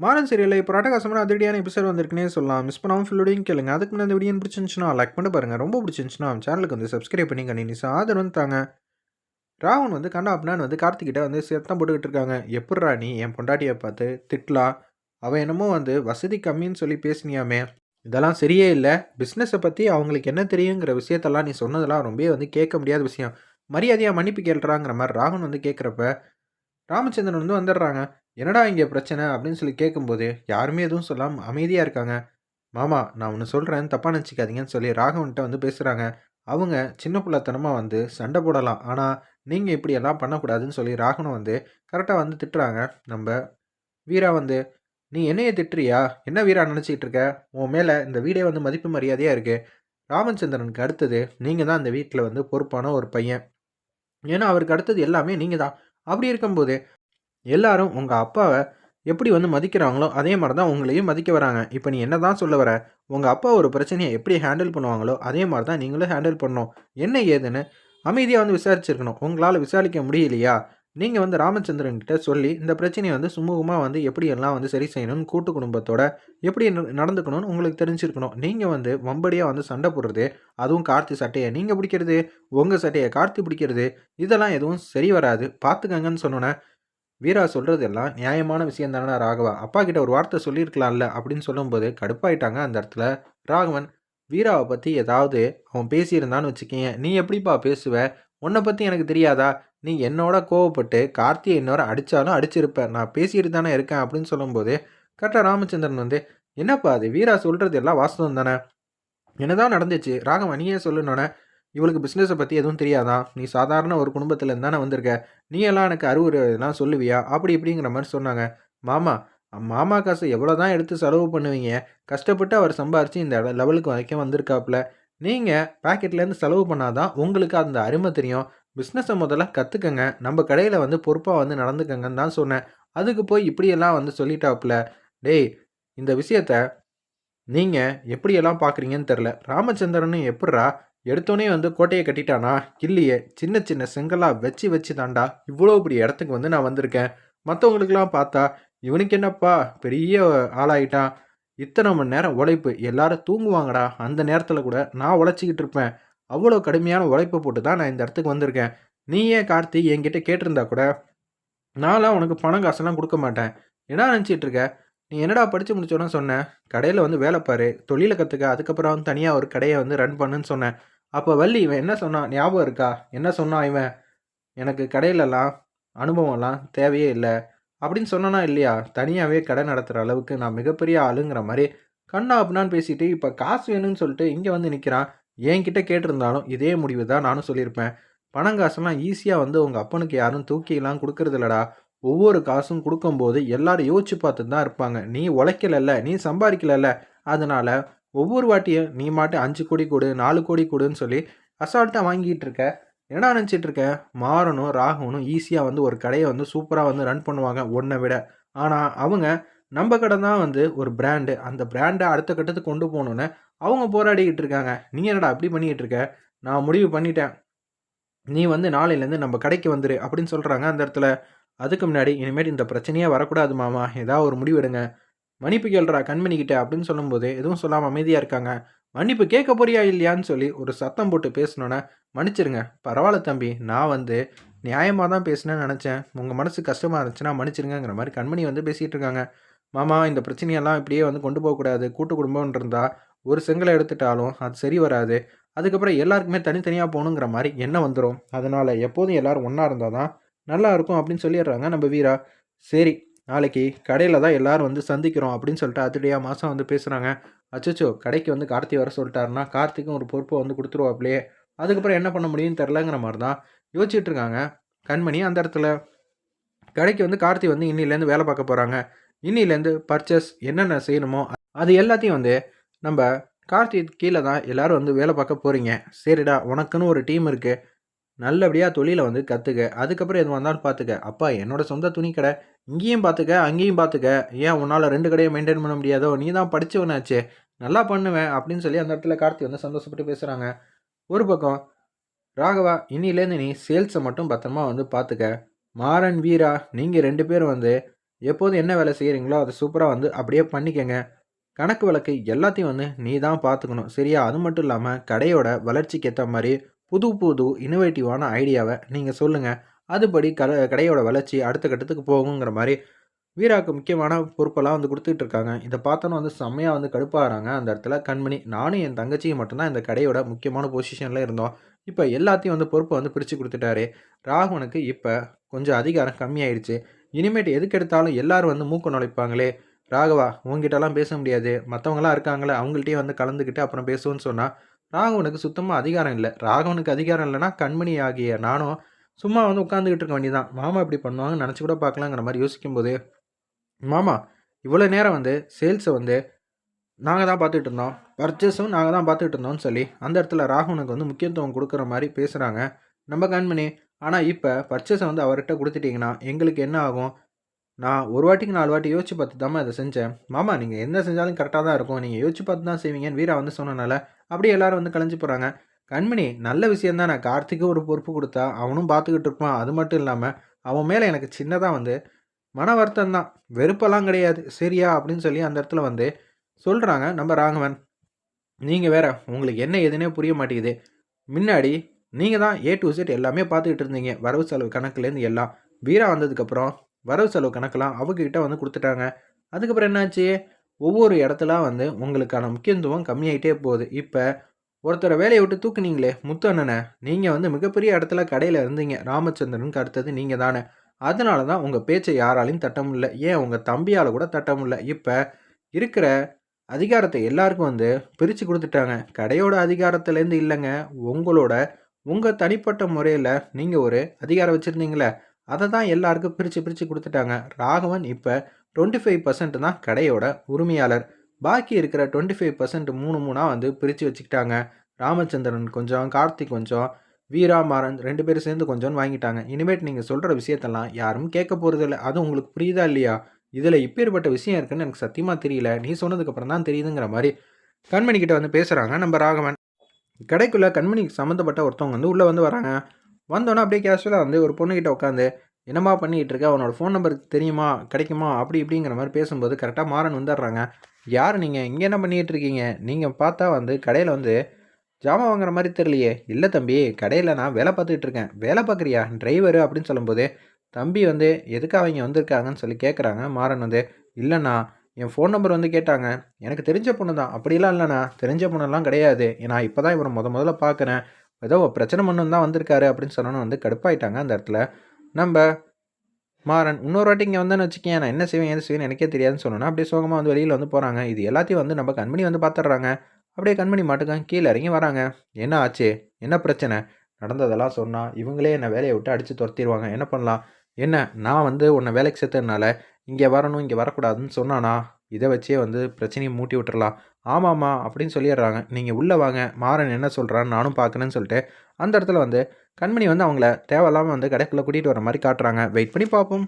மாறன் சீரியலில் இப்போ அட்டகாசமான அதிரடியான எபிசோட் வந்திருக்குனே சொல்லலாம். மிஸ் பண்ணாமல் ஃபுல்லோடையும் கேளுங்க. அதுக்கு முன்னாடி இந்த வீடியோ பிடிச்சிருந்துச்சுன்னா லைக் பண்ணி பாருங்கள் ரொம்ப பிடிச்சிருந்துச்சுன்னா சேனலுக்கு வந்து சப்ஸ்கிரைப் பண்ணி கண்டினியூஸ் ஆதரவு வந்து தாங்க. ராவன் வந்து கண்ணா அப்படின்னா வந்து கார்த்திகிட்ட வந்து சத்தம் போட்டுக்கிட்டு இருக்காங்க. எப்பட்றா நீ என் பொண்டாட்டியை பார்த்து திட்டலாம் அவன் என்னமோ வந்து வசதி கம்மின்னு சொல்லி பேசினியாமே. இதெல்லாம் சரியே இல்லை. பிஸ்னஸை பற்றி அவங்களுக்கு என்ன தெரியுங்கிற விஷயத்தெல்லாம் நீ சொன்னதெல்லாம் ரொம்ப வந்து கேட்க முடியாத விஷயம். மரியாதையாக மன்னிப்பு கேள்றாங்கிற மாதிரி ராகன் வந்து கேட்குறப்ப ராமச்சந்திரன் வந்து வந்துடுறாங்க. என்னடா இங்கே பிரச்சனை? அப்படின்னு சொல்லி கேட்கும்போது யாருமே எதுவும் சொல்லாமல் அமைதியாக இருக்காங்க. மாமா நான் ஒன்று சொல்கிறேன் தப்பாக நினச்சிக்காதீங்கன்னு சொல்லி ராகவன்கிட்ட வந்து பேசுகிறாங்க அவங்க சின்ன பிள்ளைத்தனமாக வந்து சண்டை போடலாம். ஆனால் நீங்கள் இப்படியெல்லாம் பண்ணக்கூடாதுன்னு சொல்லி ராகவன் வந்து கரெக்டாக வந்து திட்டுறாங்க. நம்ம வீரா வந்து நீ என்னைய திட்டுறியா? என்ன வீரா நினச்சிக்கிட்டு இருக்க? உன் மேலே இந்த வீடே வந்து மதிப்பு மரியாதையாக இருக்குது ராமச்சந்திரனுக்கு அடுத்தது நீங்கள் தான் அந்த வீட்டில் வந்து பொறுப்பான ஒரு பையன். ஏன்னா அவருக்கு அடுத்தது எல்லாமே நீங்கள் தான். அப்படி இருக்கும்போது எல்லாரும் உங்கள் அப்பாவை எப்படி வந்து மதிக்கிறாங்களோ அதே மாதிரி தான் உங்களையும் மதிக்க வராங்க. இப்போ நீ என்ன தான் சொல்ல வர? உங்கள் அப்பா ஒரு பிரச்சனையை எப்படி ஹேண்டில் பண்ணுவாங்களோ அதே மாதிரி தான் நீங்களும் ஹேண்டில் பண்ணணும். என்ன ஏதுன்னு அமைதியாக வந்து விசாரிச்சிருக்கணும். உங்களால் விசாரிக்க முடியலையா? நீங்கள் வந்து ராமச்சந்திரன் கிட்ட சொல்லி இந்த பிரச்சனையை வந்து சுமூகமாக வந்து எப்படி எல்லாம் வந்து சரி செய்யணும்னு கூட்டு குடும்பத்தோட எப்படி நடந்துக்கணும்னு உங்களுக்கு தெரிஞ்சிருக்கணும். நீங்கள் வந்து வம்படியாக வந்து சண்டை போடுறது அதுவும் கார்த்தி சட்டையை நீங்கள் பிடிக்கிறது உங்கள் சட்டையை கார்த்தி பிடிக்கிறது இதெல்லாம் எதுவும் சரி வராது. பார்த்துக்கங்கன்னு சொன்னோன்னே வீரா சொல்கிறது எல்லாம் நியாயமான விஷயம் தானே ராகவா? அப்பா கிட்ட ஒரு வார்த்தை சொல்லியிருக்கலாம்ல அப்படின்னு சொல்லும்போது கடுப்பாயிட்டாங்க அந்த இடத்துல. ராகவன் வீராவை பற்றி ஏதாவது அவன் பேசியிருந்தான்னு வச்சுக்கேன் நீ எப்படிப்பா பேசுவ? உன்னை பற்றி எனக்கு தெரியாதா? நீ என்னோட கோவப்பட்டு கார்த்தியை இன்னொரு அடித்தாலும் அடிச்சிருப்ப. நான் பேசிட்டு தானே இருக்கேன் அப்படின்னு சொல்லும்போது கரெக்டாக ராமச்சந்திரன் வந்து என்னப்பா அது? வீரா சொல்கிறது எல்லாம் வாஸ்தவம் தானே? என்னதான் நடந்துச்சு. ராகவன் நீயே சொல்லணுன்னே இவளுக்கு பிஸ்னஸை பற்றி எதுவும் தெரியாதான் நீ சாதாரண ஒரு குடும்பத்தில் தானே வந்திருக்க. நீ எல்லாம் எனக்கு அறிவுரை இதெல்லாம் சொல்லுவியா? அப்படி இப்படிங்கிற மாதிரி சொன்னாங்க. மாமா மாமா காசு எவ்வளோ தான் எடுத்து செலவு பண்ணுவீங்க? கஷ்டப்பட்டு அவர் சம்பாரித்து இந்த லெவலுக்கு வரைக்கும் வந்திருக்காப்புல. நீங்கள் பேக்கெட்லேருந்து செலவு பண்ணாதான் உங்களுக்கு அந்த அருமை தெரியும். பிஸ்னஸை முதல்ல கற்றுக்கங்க நம்ம கடையில் வந்து பொறுப்பாக வந்து நடந்துக்கங்கன்னு தான் சொன்னேன். அதுக்கு போய் இப்படியெல்லாம் வந்து சொல்லிட்டாப்புல. டேய் இந்த விஷயத்த நீங்கள் எப்படியெல்லாம் பார்க்குறீங்கன்னு தெரில ராமச்சந்திரனும் எப்பட்றா எடுத்தோடனே வந்து கோட்டையை கட்டிட்டானா? இல்லையே. சின்ன சின்ன செங்கலாக வச்சு வச்சு தாண்டா இவ்வளோ பெரிய இடத்துக்கு வந்து நான் வந்திருக்கேன். மற்றவங்களுக்கெல்லாம் பார்த்தா இவனுக்கு என்னப்பா? பெரிய ஆளாயிட்டான். இத்தனை மணி நேரம் உழைப்பு. எல்லாரும் தூங்குவாங்கடா. அந்த நேரத்தில் கூட நான் உழைச்சிக்கிட்டு இருப்பேன். அவ்வளோ கடுமையான உழைப்பு போட்டு தான் நான் இந்த இடத்துக்கு வந்திருக்கேன். நீ ஏன் கார்த்தி என்கிட்ட கேட்டிருந்தா கூட? நான்லாம் உனக்கு பணம் காசெல்லாம் கொடுக்க மாட்டேன். என்ன நினச்சிட்டு இருக்க? நீ என்னடா படித்து முடிச்சோன்னு சொன்னேன் கடையில் வந்து வேலை பாரு. தொழிலை கற்றுக்க அதுக்கப்புறம் வந்து தனியாக ஒரு கடையை வந்து ரன் பண்ணுன்னு சொன்னேன். அப்போ வள்ளி இவன் என்ன சொன்னான் ஞாபகம் இருக்கா? என்ன சொன்னான் இவன்? எனக்கு கடையிலலாம் அனுபவம்லாம் தேவையே இல்லை. அப்படின்னு சொன்னனா இல்லையா? தனியாகவே கடை நடத்துகிற அளவுக்கு நான் மிகப்பெரிய ஆளுங்கிற மாதிரி கண்ணா அப்படின்னான்னு பேசிட்டு இப்போ காசு வேணும்னு சொல்லிட்டு இங்கே வந்து நிற்கிறான் என்கிட்ட கேட்டிருந்தாலும் இதே முடிவு தான் நானும் சொல்லியிருப்பேன். பணம் காசெல்லாம் ஈஸியாக வந்து உங்கள் அப்பனுக்கு யாரும் தூக்கிலாம் கொடுக்கறது இல்லடா ஒவ்வொரு காசும் கொடுக்கும்போது எல்லாரும் யோசிச்சு பார்த்து தான் இருப்பாங்க. நீ உழைக்கலல்ல நீ சம்பாதிக்கலல்ல. அதனால ஒவ்வொரு வாட்டியும் நீ மாட்டு அஞ்சு கோடி கொடு நாலு கோடி கொடுன்னு சொல்லி அசால்ட்டாக வாங்கிட்டு இருக்க. என்னடா நினச்சிட்டு இருக்க? மாறனும் ராகுனும் ஈஸியாக வந்து ஒரு கடையை வந்து சூப்பராக வந்து ரன் பண்ணுவாங்க ஒன்றை விட. ஆனால் அவங்க நம்ம கடை தான் வந்து ஒரு பிராண்டு அந்த பிராண்டை அடுத்த கட்டத்துக்கு கொண்டு போகணுன்னு அவங்க போராடிக்கிட்டு இருக்காங்க. நீ என்னடா அப்படி பண்ணிக்கிட்டு இருக்க? நான் முடிவு பண்ணிட்டேன். நீ வந்து நாளையிலேருந்து நம்ம கடைக்கு வந்துரு அப்படின்னு சொல்கிறாங்க அந்த இடத்துல. அதுக்கு முன்னாடி இனிமேல் இந்த பிரச்சனையே வரக்கூடாது மாமா. ஏதாவது ஒரு முடிவு எடுங்க. மன்னிப்பு கேள்றா கண்மணிக்கிட்ட அப்படின்னு சொல்லும்போது எதுவும் சொல்லாமல் அமைதியாக இருக்காங்க. மன்னிப்பு கேட்க போறியா இல்லையான்னு சொல்லி ஒரு சத்தம் போட்டு பேசினோன்னே மன்னிச்சிருங்க. பரவாயில்ல தம்பி நான் வந்து நியாயமாக தான் பேசினேன்னு நினச்சேன். உங்கள் மனசு கஷ்டமாக இருந்துச்சுன்னா மன்னிச்சிருங்கிற மாதிரி கண்மணி வந்து பேசிகிட்டு இருக்காங்க. மாமா இந்த பிரச்சனையெல்லாம் இப்படியே வந்து கொண்டு போகக்கூடாது கூட்டு குடும்பம்னு இருந்தால் ஒரு செங்கலை எடுத்துட்டாலும் அது சரி வராது. அதுக்கப்புறம் எல்லாருக்குமே தனித்தனியாக போகணுங்கிற மாதிரி என்ன வந்துடும் அதனால் எப்போதும் எல்லோரும் ஒன்றா இருந்தால் தான் நல்லா இருக்கும் அப்படின்னு சொல்லிடுறாங்க நம்ம வீரா. சரி நாளைக்கு கடையில் தான் எல்லோரும் வந்து சந்திக்கிறோம் அப்படின்னு சொல்லிட்டு அதிரடியாக மாதம் வந்து பேசுகிறாங்க அச்சோ கடைக்கு வந்து கார்த்தி வர சொல்லிட்டாருன்னா கார்த்திக்கும் ஒரு பொறுப்பை வந்து கொடுத்துருவாப்லையே அதுக்கப்புறம் என்ன பண்ண முடியும்னு தெரிலங்கிற மாதிரி தான் யோசிச்சுட்டு இருக்காங்க. கண்மணி அந்த இடத்துல கடைக்கு வந்து கார்த்தி வந்து இன்னிலேருந்து வேலை பார்க்க போகிறாங்க இன்னிலேருந்து பர்ச்சேஸ் என்னென்ன செய்யணுமோ அது எல்லாத்தையும் வந்து நம்ம கார்த்தி கீழே தான் எல்லாரும் வந்து வேலை பார்க்க போகிறீங்க சரிடா உனக்குன்னு ஒரு டீம் இருக்குது நல்லபடியாக தொழிலை வந்து கற்றுக்க அதுக்கப்புறம் எது வந்தாலும் பார்த்துக்க அப்பா என்னோட சொந்த துணி கடை. இங்கேயும் பார்த்துக்க அங்கேயும் பார்த்துக்க ஏன் உன்னால் ரெண்டு கடையை மெயின்டைன் பண்ண முடியாதோ? நீ தான் படித்தவனாச்சே நல்லா பண்ணுவேன் அப்படின்னு சொல்லி அந்த இடத்துல கார்த்தி வந்து சந்தோஷப்பட்டு பேசுகிறாங்க ஒரு பக்கம் ராகவா இன்னிலேருந்து நீ சேல்ஸை மட்டும் பத்திரமா வந்து பார்த்துக்க மாறன் வீரா நீங்கள் ரெண்டு பேரும் வந்து எப்போதும் என்ன வேலை செய்கிறீங்களோ அதை சூப்பராக வந்து அப்படியே பண்ணிக்கங்க. கணக்கு வழக்கு எல்லாத்தையும் வந்து நீ தான் பார்த்துக்கணும் சரியா? அது மட்டும் இல்லாமல் கடையோட வளர்ச்சிக்கு ஏற்ற மாதிரி புது புது இனோவேட்டிவான ஐடியாவை நீங்கள் சொல்லுங்கள் அதுபடி க கடையோட வளர்ச்சி அடுத்த கட்டத்துக்கு போகுங்கிற மாதிரி வீராவுக்கு முக்கியமான பொறுப்பெல்லாம் வந்து கொடுத்துட்டு இருக்காங்க. இதை பார்த்தோன்னா வந்து செம்மையாக வந்து கடுப்பாகிறாங்க அந்த இடத்துல கண்மணி நானும் என் தங்கச்சியும் மட்டும்தான் இந்த கடையோட முக்கியமான பொசிஷனில் இருந்தோம். இப்போ எல்லாத்தையும் வந்து பொறுப்பை வந்து பிரித்து கொடுத்துட்டாரு. ராகுவனுக்கு இப்போ கொஞ்சம் அதிகாரம் கம்மியாயிடுச்சு. இனிமேட்டு எதுக்கு எடுத்தாலும் எல்லாரும் வந்து மூக்க நுழைப்பாங்களே. ராகவா உங்ககிட்டலாம் பேச முடியாது. மற்றவங்களாம் இருக்காங்களே அவங்கள்ட்டயே வந்து கலந்துக்கிட்டு அப்புறம் பேசுவோன்னு சொன்னால் ராகவனுக்கு சுத்தமாக அதிகாரம் இல்லை. ராகவனுக்கு அதிகாரம் இல்லைன்னா கண்மணி ஆகிய நானும் சும்மா வந்து உட்காந்துக்கிட்டு இருக்க வேண்டியதான் மாமா இப்படி பண்ணுவாங்கன்னு நினச்சி கூட பார்க்கலாங்கிற மாதிரி யோசிக்கும் போது மாமா இவ்வளோ நேரம் வந்து சேல்ஸை வந்து நாங்கள் தான் பார்த்துட்டு இருந்தோம். பர்ச்சேஸும் நாங்கள் தான் பார்த்துட்டு இருந்தோம்னு சொல்லி அந்த இடத்துல ராகவனுக்கு வந்து முக்கியத்துவம் கொடுக்குற மாதிரி பேசுகிறாங்க நம்ம கண்மணி ஆனால் இப்போ பர்ச்சேஸை வந்து அவர்கிட்ட கொடுத்துட்டிங்கன்னா எங்களுக்கு என்ன ஆகும்? நான் ஒரு வாட்டிக்கு நாலு வாட்டி யோசிச்சு பார்த்து தான் இதை செஞ்சேன். மாமா நீங்கள் என்ன செஞ்சாலும் கரெக்டாக தான் இருக்கும். நீங்கள் யோசிச்சு பார்த்து தான் செய்வீங்கன்னு வீரா வந்து சொன்னனால அப்படியே எல்லாரும் வந்து கலைஞ்சு போகிறாங்க கண்மணி நல்ல விஷயம் தான். நான் கார்த்திக்கு ஒரு பொறுப்பு கொடுத்தா அவனும் பார்த்துக்கிட்டு இருப்பான். அது மட்டும் இல்லாமல் அவன் மேலே எனக்கு சின்னதாக வந்து மன வருத்தம் தான். வெறுப்பெல்லாம் கிடையாது. சரியா? அப்படின்னு சொல்லி அந்த இடத்துல வந்து சொல்கிறாங்க நம்ம ராகவன். நீங்கள் வேற உங்களுக்கு என்ன எதுனே புரிய மாட்டேங்குது. முன்னாடி நீங்கள் தான் ஏ டு செட் எல்லாமே பார்த்துக்கிட்டு இருந்தீங்க. வரவு செலவு கணக்குலேருந்து எல்லாம். வீரா வந்ததுக்கப்புறம் வரவு செலவு கணக்கெல்லாம் அவங்கக்கிட்ட வந்து கொடுத்துட்டாங்க. அதுக்கப்புறம் என்னாச்சு? ஒவ்வொரு இடத்துல வந்து உங்களுக்கான முக்கியத்துவம் கம்மியாயிட்டே போகுது. இப்போ ஒருத்தரை வேலையை விட்டு தூக்குனீங்களே முத்து அண்ணனை நீங்கள் வந்து மிகப்பெரிய இடத்துல கடையில் இருந்தீங்க. ராமச்சந்திரனுக்கு அடுத்தது நீங்கள் தானே. அதனால தான் உங்கள் பேச்சை யாராலையும் தட்ட முடியல. ஏன் உங்கள் தம்பியால் கூட தட்ட முடியல? இப்போ இருக்கிற அதிகாரத்தை எல்லாருக்கும் வந்து பிரித்து கொடுத்துட்டாங்க. கடையோட அதிகாரத்துலேருந்து இல்லைங்க. உங்களோட உங்கள் தனிப்பட்ட முறையில் நீங்கள் ஒரு அதிகாரம் வச்சுருந்தீங்களே அதை தான் எல்லாருக்கும் பிரித்து பிரித்து கொடுத்துட்டாங்க. ராகவன் இப்போ டுவெண்ட்டி ஃபைவ் பர்சன்ட் தான் கடையோட உரிமையாளர். பாக்கி இருக்கிற டுவெண்ட்டி ஃபைவ் பர்சன்ட் மூணு மூணாக வந்து பிரித்து வச்சுக்கிட்டாங்க. ராமச்சந்திரன் கொஞ்சம் கார்த்திக் கொஞ்சம் வீரா மாறன் ரெண்டு பேரும் சேர்ந்து கொஞ்சம்னு வாங்கிட்டாங்க. இனிமேட் நீங்கள் சொல்கிற விஷயத்தெல்லாம் யாரும் கேட்க போகிறதில்ல அது உங்களுக்கு புரியுதா இல்லையா? இதில் இப்பேற்பட்ட விஷயம் இருக்குன்னு எனக்கு சத்தியமாக தெரியல. நீ சொன்னதுக்கப்புறம் தான் தெரியுதுங்கிற மாதிரி கண்மணிக்கிட்ட வந்து பேசுகிறாங்க நம்ம ராகவன். கடைக்குள்ளே கண்மணிக்கு சம்மந்தப்பட்ட ஒருத்தவங்க வந்து உள்ளே வந்து வராங்க. வந்தோன்னே அப்படியே கேஷுவலாக வந்து ஒரு பொண்ணுக்கிட்ட உட்காந்து என்னம்மா பண்ணிகிட்டு இருக்க? அவனோட ஃபோன் நம்பர் தெரியுமா? கிடைக்குமா? அப்படி இப்படிங்கிற மாதிரி பேசும்போது கரெக்டாக மாறன் வந்துடுறாங்க. யார் நீங்கள் இங்கே என்ன பண்ணிகிட்டு இருக்கீங்க? நீங்கள் பார்த்தா வந்து கடையில் வந்து ஜாமான் வாங்குற மாதிரி தெரியலையே. இல்லை தம்பி கடையில் நான் வேலை பார்த்துக்கிட்டு இருக்கேன். வேலை பார்க்குறியா? டிரைவரு அப்படின்னு சொல்லும்போது தம்பி வந்து எதுக்காக அவங்க வந்திருக்காங்கன்னு சொல்லி கேட்குறாங்க. மாறன் வந்து இல்லைண்ணா என் ஃபோன் நம்பர் வந்து கேட்டாங்க. எனக்கு தெரிஞ்ச பொண்ணு தான் அப்படிலாம் இல்லைண்ணா தெரிஞ்ச பொண்ணெல்லாம் கிடையாது. நான் இப்போ தான் இவரை முத முதல்ல பார்க்குறேன். ஏதோ பிரச்சனை பண்ணணும் தான் வந்திருக்காரு அப்படின்னு சொன்னோன்னு வந்து கடுப்பாயிட்டாங்க அந்த இடத்துல. நம்ம மாறன் இன்னொரு வாட்டி இங்கே வந்தேன்னு வச்சுக்கேன் நான் என்ன செய்வேன் எது செய்வேன் எனக்கே தெரியாதுன்னு சொன்னோன்னா அப்படியே சோகமாக வந்து வெளியில் வந்து போகிறாங்க இது எல்லாத்தையும் வந்து நம்ம கண்மணி வந்து பார்த்துட்றாங்க அப்படியே கண்மணி மாட்டுக்காங்க கீழே இறங்கி வராங்க. என்ன ஆச்சு? என்ன பிரச்சனை? நடந்ததெல்லாம் சொன்னால் இவங்களே என்னை வேலையை விட்டு அடித்து துரத்திடுவாங்க. என்ன பண்ணலாம்? என்ன? நான் வந்து உன்னை வேலைக்கு சேர்த்ததுனால இங்கே வரணும் இங்கே வரக்கூடாதுன்னு சொன்னானா? இதை வச்சே வந்து பிரச்சனையை மூட்டி விட்டுறலாம். ஆமாம்மா அப்படின்னு சொல்லிடுறாங்க. நீங்கள் உள்ளே வாங்க. மாறன் என்ன சொல்கிறான்னு நானும் பார்க்கணுன்னு சொல்லிட்டு அந்த இடத்துல வந்து கண்மணி வந்து அவங்கள தேவையில்லாமல் வந்து கடைக்குள்ளே கூட்டிகிட்டு வர மாதிரி காட்டுறாங்க. வெயிட் பண்ணி பார்ப்போம்